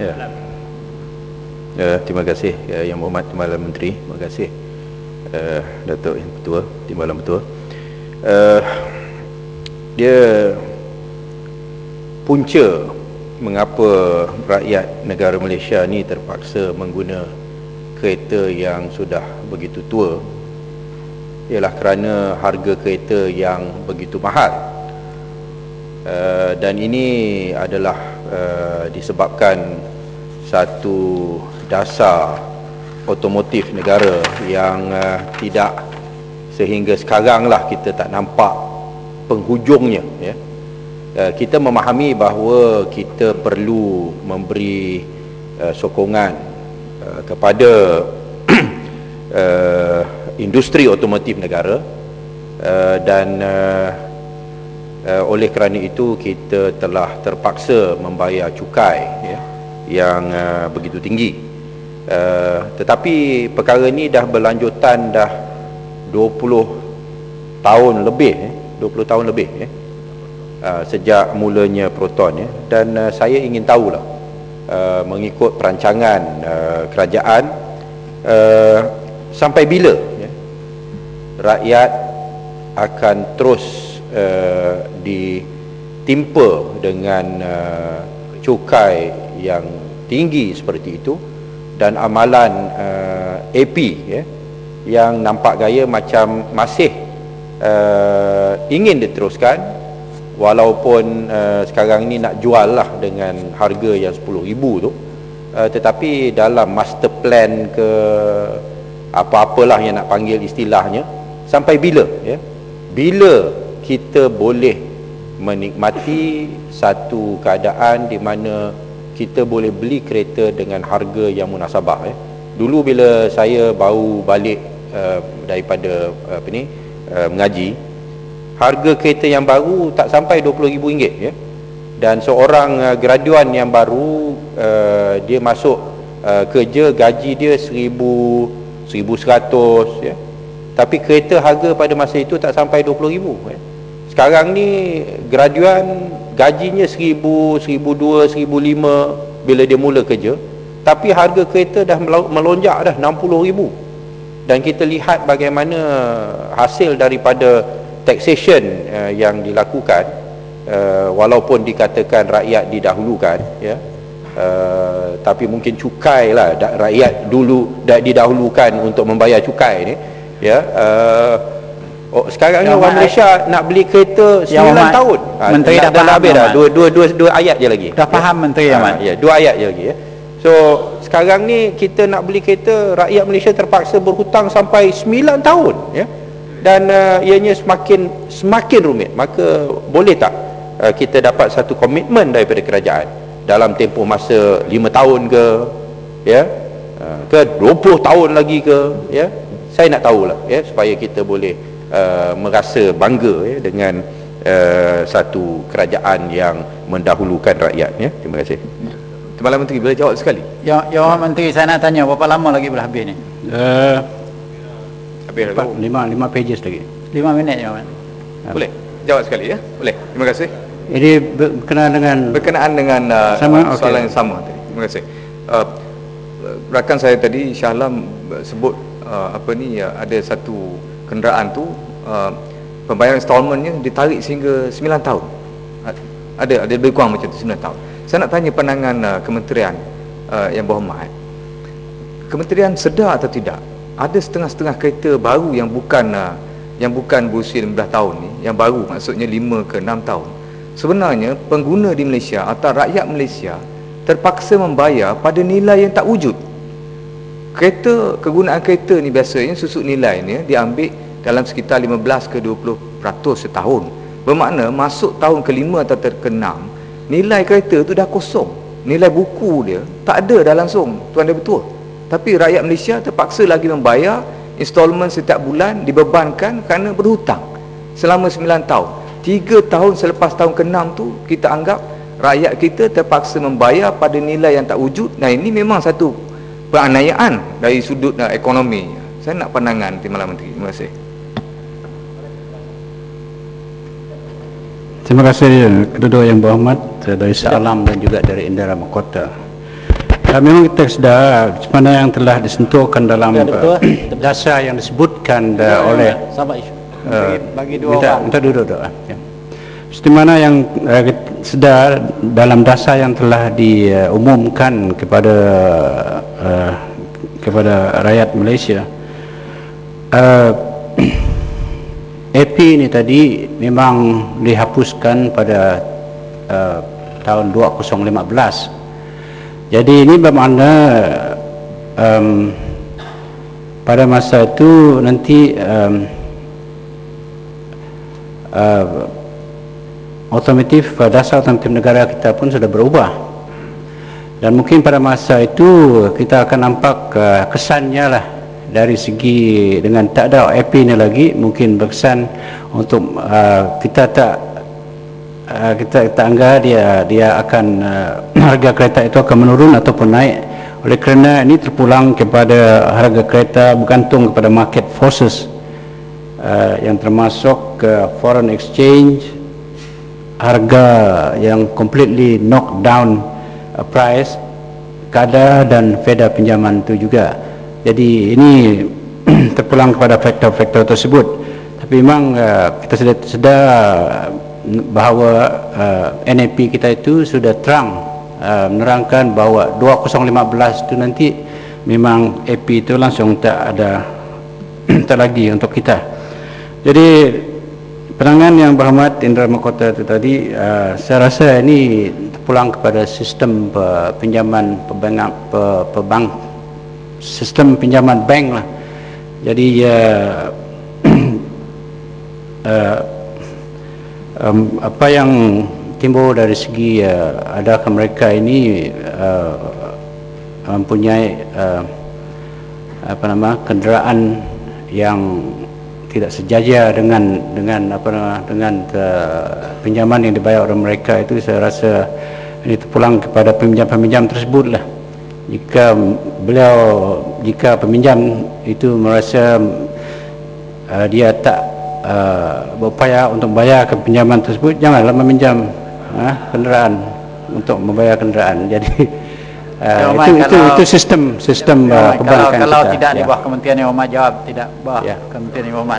Ya. Uh, terima kasih uh, Yang Berhormat Timbalan Menteri. Terima kasih uh, Datuk Yang Ketua, Timbalan Ketua. Uh, dia punca mengapa rakyat negara Malaysia ni terpaksa mengguna kereta yang sudah begitu tua ialah kerana harga kereta yang begitu mahal uh, dan ini adalah uh, disebabkan satu dasar otomotif negara yang uh, tidak sehingga sekarang lah kita tak nampak penghujungnya ya. Uh, kita memahami bahawa kita perlu memberi uh, sokongan uh, kepada uh, industri otomotif negara uh, dan uh, uh, oleh kerana itu kita telah terpaksa membayar cukai ya, yang uh, begitu tinggi. Uh, tetapi perkara ini dah berlanjutan dah 20 tahun lebih eh, 20 tahun lebih eh, uh, sejak mulanya proton ya. Dan uh, saya ingin tahulah uh, mengikut perancangan uh, kerajaan uh, sampai bila ya, rakyat akan terus uh, ditimpa dengan uh, cukai yang tinggi seperti itu dan amalan uh, AP ya yang nampak gaya macam masih uh, ingin diteruskan walaupun uh, sekarang ni nak jual lah dengan harga yang RM10,000 tu uh, tetapi dalam master plan ke apa-apalah yang nak panggil istilahnya sampai bila ya? Bila kita boleh menikmati satu keadaan di mana kita boleh beli kereta dengan harga yang munasabah ya dulu bila saya baru balik uh, daripada uh, apa ni uh, mengaji harga kereta yang baru tak sampai RM20,000 ya. Dan seorang uh, graduan yang baru uh, dia masuk uh, kerja gaji dia 1000 1100 ya. Tapi kereta harga pada masa itu tak sampai 20000 ya sekarang ni graduan gajinya 1000 1200 1005 bila dia mula kerja. Tapi harga kereta dah melonjak dah 60000 dan kita lihat bagaimana hasil daripada taxation uh, yang dilakukan uh, walaupun dikatakan rakyat didahulukan ya. Uh, tapi mungkin cukai lah rakyat dulu dah didahulukan untuk membayar cukai ni ya. Uh, oh, sekarang ni orang Malaysia nak beli kereta 9 tahun. Ha, menteri dah dah habis dah. Dua, dua, dua, dua ayat je lagi. Dah faham ya. menteri ha, ya dua ayat je lagi ya. So sekarang ni kita nak beli kereta rakyat Malaysia terpaksa berhutang sampai 9 tahun ya. Dan uh, ianya semakin semakin rumit. Maka boleh tak uh, kita dapat satu komitmen daripada kerajaan? Dalam tempoh masa 5 tahun ke ya? Uh, ke 20 tahun lagi ke ya? Saya nak tahulah ya supaya kita boleh uh, merasa bangga ya dengan uh, satu kerajaan yang mendahulukan rakyat ya terima kasih Timbalan Menteri boleh jawab sekali Ya, ya Menteri saya nak tanya berapa lama lagi boleh habis ni? Uh, habis lima, lima pages lagi 5 minit ya. Boleh jawab sekali ya Boleh terima kasih ini berkenaan dengan berkenaan dengan uh, sama, okay. soalan yang sama tadi. Terima kasih. Uh, rakan saya tadi Shah Alam sebut uh, apa ni uh, ada satu kenderaan tu uh, pembayaran installmentnya ditarik sehingga 9 tahun. Ada ada lebih kurang macam tu 9 tahun. Saya nak tanya pandangan uh, kementerian uh, yang berhormat. Kementerian sedar atau tidak ada setengah-setengah kereta baru yang bukan uh, yang bukan berusia 15 tahun ni, yang baru maksudnya 5 ke 6 tahun sebenarnya pengguna di Malaysia atau rakyat Malaysia terpaksa membayar pada nilai yang tak wujud kereta kegunaan kereta ni biasanya susuk nilai ni diambil dalam sekitar 15 ke 20 peratus setahun. Bermakna masuk tahun kelima atau terkenam nilai kereta tu dah kosong. Nilai buku dia tak ada dah langsung tuan dia betul. Tapi rakyat Malaysia terpaksa lagi membayar installment setiap bulan dibebankan kerana berhutang selama 9 tahun. Tiga tahun selepas tahun ke-6 tu kita anggap rakyat kita terpaksa membayar pada nilai yang tak wujud. Nah ini memang satu penganiayaan dari sudut uh, ekonomi. Saya nak pandangan Timbalan Menteri. Terima kasih. Terima kasih kedua-dua yang berhormat dari Salam dan juga dari Indera Mahkota. Uh, memang kita sudah mana yang telah disentuhkan dalam Ya, uh, dasar yang disebutkan uh, oleh Sahabat isu. uh, Bagi, bagi dua minta, orang. minta duduk duduk. ah, Ya. Seperti mana yang uh, sudah dalam dasar yang telah diumumkan kepada uh, kepada rakyat Malaysia. Uh, AP ini tadi memang dihapuskan pada uh, tahun 2015. Jadi ini bermakna um, pada masa itu nanti um, uh, otomotif uh, dasar otomotif negara kita pun sudah berubah. Dan mungkin pada masa itu kita akan nampak uh, kesannya lah dari segi dengan tak ada AP ni lagi mungkin berkesan untuk uh, kita tak uh, kita kita anggap dia dia akan harga kereta itu akan menurun ataupun naik. Oleh kerana ini terpulang kepada harga kereta bergantung kepada market forces uh, yang termasuk uh, foreign exchange harga yang completely knock down uh, price kadar dan feda pinjaman itu juga. Jadi ini terpulang kepada faktor-faktor tersebut. Tapi memang uh, kita sudah sedar bahawa uh, NAP kita itu sudah terang uh, menerangkan bahawa 2015 itu nanti memang AP itu langsung tak ada tak lagi untuk kita. Jadi penangan yang berhormat Indra Mahkota itu tadi uh, saya rasa ini terpulang kepada sistem pinjaman perbankan pe, perbank sistem pinjaman bank lah. Jadi uh, uh, um, apa yang timbul dari segi uh, adakah mereka ini uh, mempunyai uh, apa nama kenderaan yang tidak sejajar dengan dengan apa nama dengan uh, pinjaman yang dibayar oleh mereka itu saya rasa ini terpulang kepada peminjam-peminjam tersebut lah jika beliau jika peminjam itu merasa uh, dia tak uh, berupaya untuk membayar ke pinjaman tersebut janganlah meminjam uh, kenderaan untuk membayar kenderaan. Jadi uh, itu, itu kalau- itu sistem sistem uh, kalau perbankan kalau kita. tidak di Ya. bawah Kementerian Yang Berhormat jawab. Tidak bawah Ya. Kementerian Yang Berhormat